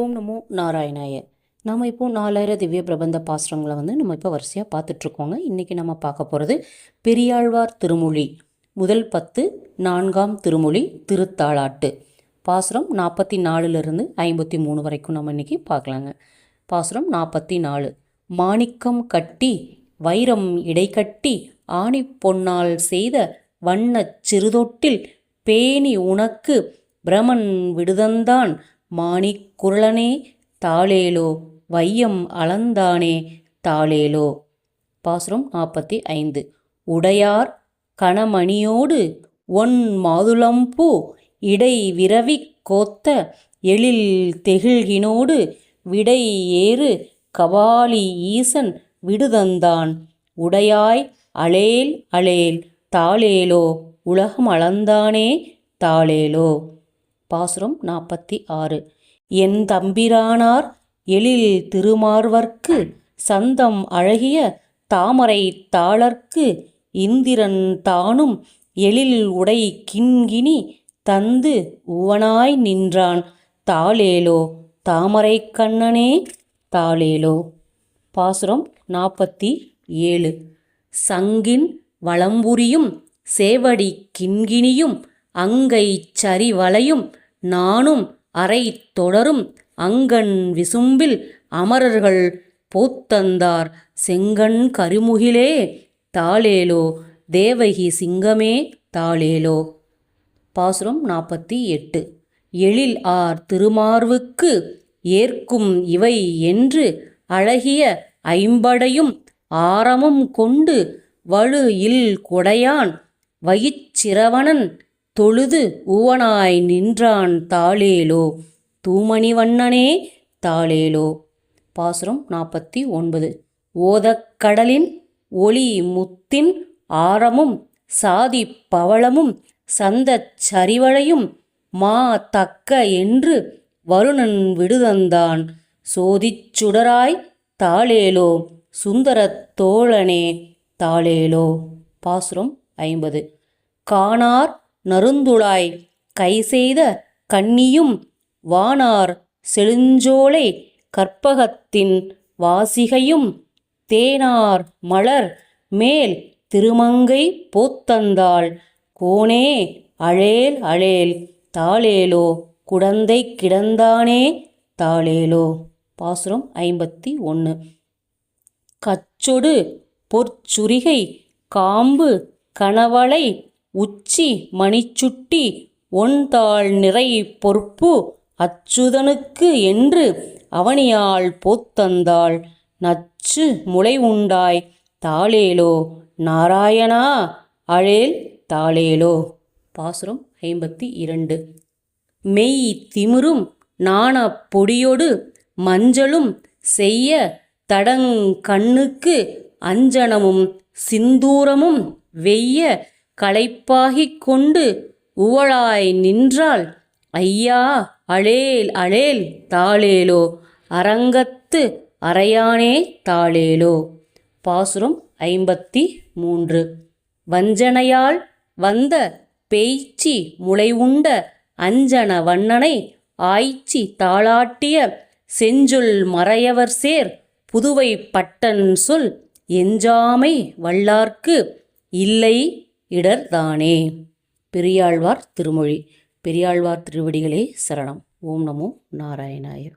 ஓம் நமோ நாராயணாய. நம்ம இப்போ நாலாயிரம் திவ்ய பிரபந்த பாசுரங்களை வந்து நம்ம இப்போ வரிசையாக பார்த்துட்ருக்கோங்க. இன்றைக்கி நம்ம பார்க்க போகிறது பெரியாழ்வார் திருமொழி. முதல் பத்து நான்காம் திருமொழி திருத்தாளாட்டு. பாசுரம் நாற்பத்தி நாலுலேருந்து ஐம்பத்தி மூணு வரைக்கும் நம்ம இன்றைக்கி பார்க்கலாங்க. பாசுரம் நாற்பத்தி நாலு மாணிக்கம் கட்டி வைரம் இடைக்கட்டி ஆணி பொன்னால் செய்த வண்ணச் சிறுதொட்டில் பேணி உனக்கு பிரமன் விடுதந்தான். மாணிக்குரளனே தாளேலோ வையம் அளந்தானே தாளேலோ. பாசுரம் நாற்பத்தி ஐந்து உடையார் கணமணியோடு ஒன் மாதுளம்பூ இடை விரவி கோத்த எழில் தெகிழ்கினோடு விடை ஏறு கபாலி ஈசன் விடுதந்தான். உடையாய் அலேல் அலேல் தாளேலோ உலகம் அளந்தானே தாளேலோ. பாசுரம் நாற்பத்தி ஆறு. என் தம்பிரானார் எழில் திருமார்வர்க்கு சந்தம் அழகிய தாமரை தாளர்க்கு இந்திரன் தானும் எழில் உடை கிண்கினி தந்து உவனாய் நின்றான். தாளேலோ தாமரை கண்ணனே தாளேலோ. பாசுரம் நாற்பத்தி ஏழு. சங்கின் வளம்புரியும் சேவடி கிண்கிணியும் அங்கை சரிவளையும் நானும் அறை தொடரும் அங்கன் விசும்பில் அமரர்கள் போத்தந்தார். செங்கண் கருமுகிலே தாளேலோ தேவகி சிங்கமே தாளேலோ. பாசுரம் நாற்பத்தி எட்டு. எழில் ஆர் திருமார்வுக்கு ஏற்கும் இவை என்று அழகிய ஐம்படையும் ஆரமும் கொண்டு வலு இல் கொடையான் வயிச்சிரவணன் தொழுது உவனாய் நின்றான் தாளேலோ. தூமணிவண்ணனே தாளேலோ. பாசுரம் நாற்பத்தி ஒன்பது. ஓதக்கடலின் ஒளி முத்தின் ஆரமும் சாதி பவளமும் சந்தச் சரிவளையும் மா தக்க என்று வருணன் விடுதந்தான். சோதிச் சுடராய் தாளேலோ சுந்தரத் தோழனே தாளேலோ. பாசுரம் ஐம்பது. காணார் நறுந்துழாய் கை செய்த கன்னியும் வானார் செழுஞ்சோலை கற்பகத்தின் வாசிகையும் தேனார் மலர் மேல் திருமங்கை போத்தந்தாள். கோனே அழேல் அழேல் தாளேலோ குடந்தை கிடந்தானே தாளேலோ. பாசுரம் ஐம்பத்தி ஒன்று. கச்சொடு பொற்சுரிகை காம்பு கணவளை உச்சி மணிச்சுட்டி ஒன்தாள் நிறை பொறுப்பு அச்சுதனுக்கு என்று அவனியால் போத்தந்தாள் நச்சு முளை உண்டாய் தாளேலோ? நாராயணா? அழேல் தாளேலோ? பாசுரம் ஐம்பத்தி இரண்டு. மெய் திமிரும் நாண பொடியொடு மஞ்சளும் செய்ய தடங் கண்ணுக்கு அஞ்சனமும் சிந்தூரமும் வெய்ய களைப்பாகிக் கொண்டு உவளாய் நின்றாள். ஐயா அழேல் அழேல் தாளேலோ அரங்கத்து அறையானே தாளேலோ. பாசுரம் ஐம்பத்தி மூன்று வஞ்சனையால் வந்த பேய்ச்சி முளைவுண்ட அஞ்சன வண்ணனை ஆய்ச்சி தாளாட்டிய செஞ்சொல் மறையவர் சேர் புதுவை பட்டன் சொல் எஞ்சாமை வல்லார்க்கு இல்லை இடர்தானே. பெரியாழ்வார் திருமொழி. பெரியாழ்வார் திருவடிகளே சரணம். ஓம் நமோ நாராயணாய.